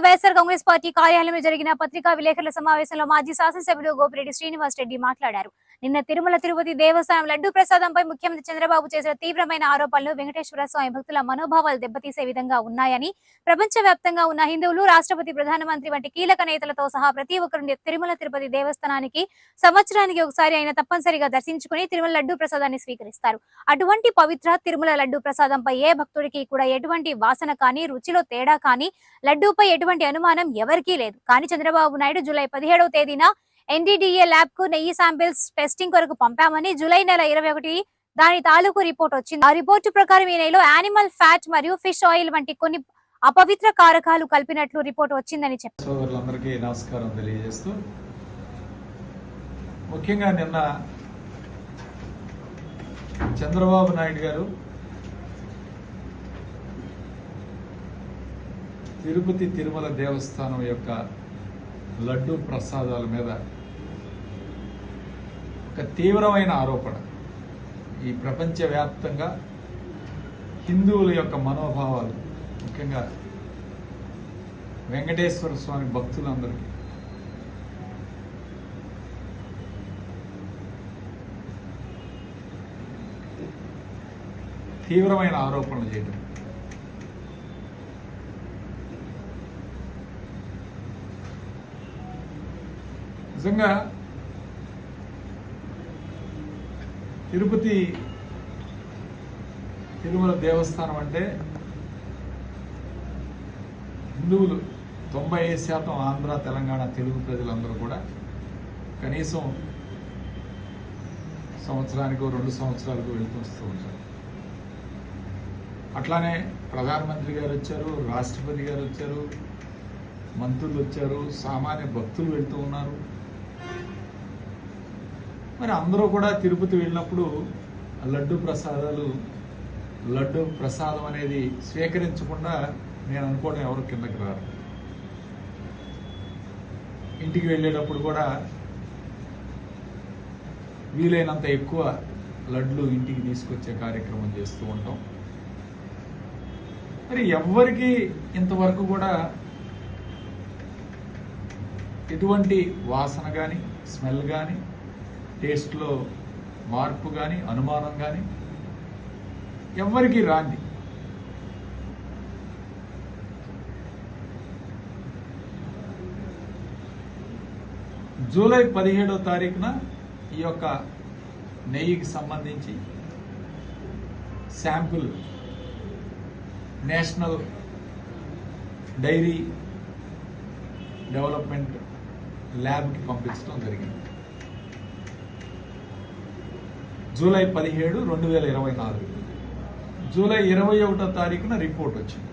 Congress party కార్యాలయంలో జరిగిన పత్రికా విలేకరుల సమావేశంలో మాజీ శాసనసభ్యుడు గోపిరెడ్డి శ్రీనివాస్ రెడ్డి మాట్లాడారు. నిన్న తిరుమల తిరుపతి దేవస్థానం లడ్డూ ప్రసాదంపై ముఖ్యమంత్రి చంద్రబాబు చేసిన తీవ్రమైన ఆరోపణలు వెంకటేశ్వర స్వామి భక్తుల మనోభావాలు దెబ్బతీసే విధంగా ఉన్నాయని ప్రపంచ ఉన్న హిందువులు రాష్ట్రపతి ప్రధానమంత్రి వంటి కీలక నేతలతో సహా ప్రతి ఒక్కరు తిరుమల తిరుపతి దేవస్థానానికి సంవత్సరానికి ఒకసారి ఆయన తప్పనిసరిగా దర్శించుకుని తిరుమల లడ్డూ ప్రసాదాన్ని స్వీకరిస్తారు. అటువంటి పవిత్ర తిరుమల లడ్డూ ప్రసాదంపై ఏ భక్తుడికి కూడా ఎటువంటి వాసన కానీ రుచిలో తేడా కానీ లడ్డూపై ఎటువంటి అనుమానం ఎవరికీ లేదు. కానీ చంద్రబాబు నాయుడు జూలై పదిహేడవ తేదీన ఎన్డీడీఏ ల్యాబ్కు నెయ్యి శాంపిల్స్ టెస్టింగ్ కొరకు పంపామని జూలై నెల ఇరవై ఒకటి దాని తాలూకు రిపోర్ట్ వచ్చింది. ఆ రిపోర్టు ప్రకారం ఈ నెలలో యానిమల్ ఫ్యాట్ మరియు ఫిష్ ఆయిల్ వంటి కొన్ని అపవిత్ర కారకాలు కలిపినట్లు రిపోర్ట్ వచ్చిందని చెప్పారు నమస్కారం తెలియజేస్తూ ముఖ్యంగా నిన్న చంద్రబాబు నాయుడు గారు తిరుపతి తిరుమల దేవస్థానం యొక్క లడ్డు ప్రసాదాల మీద ఒక తీవ్రమైన ఆరోపణ. ఈ ప్రపంచవ్యాప్తంగా హిందువుల యొక్క మనోభావాలు ముఖ్యంగా వెంకటేశ్వర స్వామి భక్తులందరికీ తీవ్రమైన ఆరోపణలు చేయడం నిజంగా తిరుపతి తిరుమల దేవస్థానం అంటే హిందువులు తొంభై ఐదు శాతం ఆంధ్ర తెలంగాణ తెలుగు ప్రజలందరూ కూడా కనీసం సంవత్సరానికి రెండు సంవత్సరాలకు వెళ్తూ వస్తూ ఉంటారు. అట్లానే ప్రధానమంత్రి గారు వచ్చారు రాష్ట్రపతి గారు వచ్చారు మంత్రులు వచ్చారు సామాన్య భక్తులు వెళ్తూ ఉన్నారు. మరి అందరూ కూడా తిరుపతి వెళ్ళినప్పుడు లడ్డు ప్రసాదాలు లడ్డు ప్రసాదం అనేది స్వీకరించకుండా నేను అనుకోవడం ఎవరు కిందకి రారు. ఇంటికి వెళ్ళేటప్పుడు కూడా వీలైనంత ఎక్కువ లడ్లు ఇంటికి తీసుకొచ్చే కార్యక్రమం చేస్తూ ఉంటాం. మరి ఎవ్వరికి ఇంతవరకు కూడా ఎటువంటి వాసన కానీ స్మెల్ కానీ టేస్ట్లో మార్పు కానీ అనుమానం కానీ ఎవరికి రాంది. జూలై పదిహేడో తారీఖున ఈ యొక్క నెయ్యికి సంబంధించి శాంపుల్ నేషనల్ డైరీ డెవలప్మెంట్ ల్యాబ్కి పంపించడం జరిగింది. జూలై పదిహేడు రెండు వేల ఇరవై నాలుగు. జూలై ఇరవై ఒకటో తారీఖున రిపోర్ట్ వచ్చింది.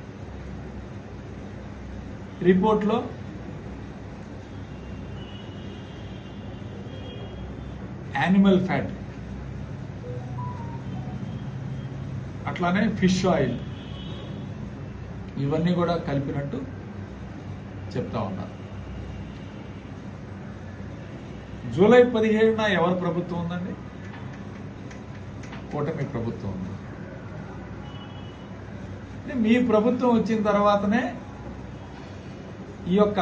రిపోర్ట్లో యానిమల్ ఫ్యాట్ అట్లానే ఫిష్ ఆయిల్ ఇవన్నీ కూడా కలిపినట్టు చెప్తా ఉన్నారు. జూలై పదిహేడున ఎవరు ప్రభుత్వం ఉందండి? కూటమి ప్రభుత్వం. ఉంది మీ ప్రభుత్వం వచ్చిన తర్వాతనే ఈ యొక్క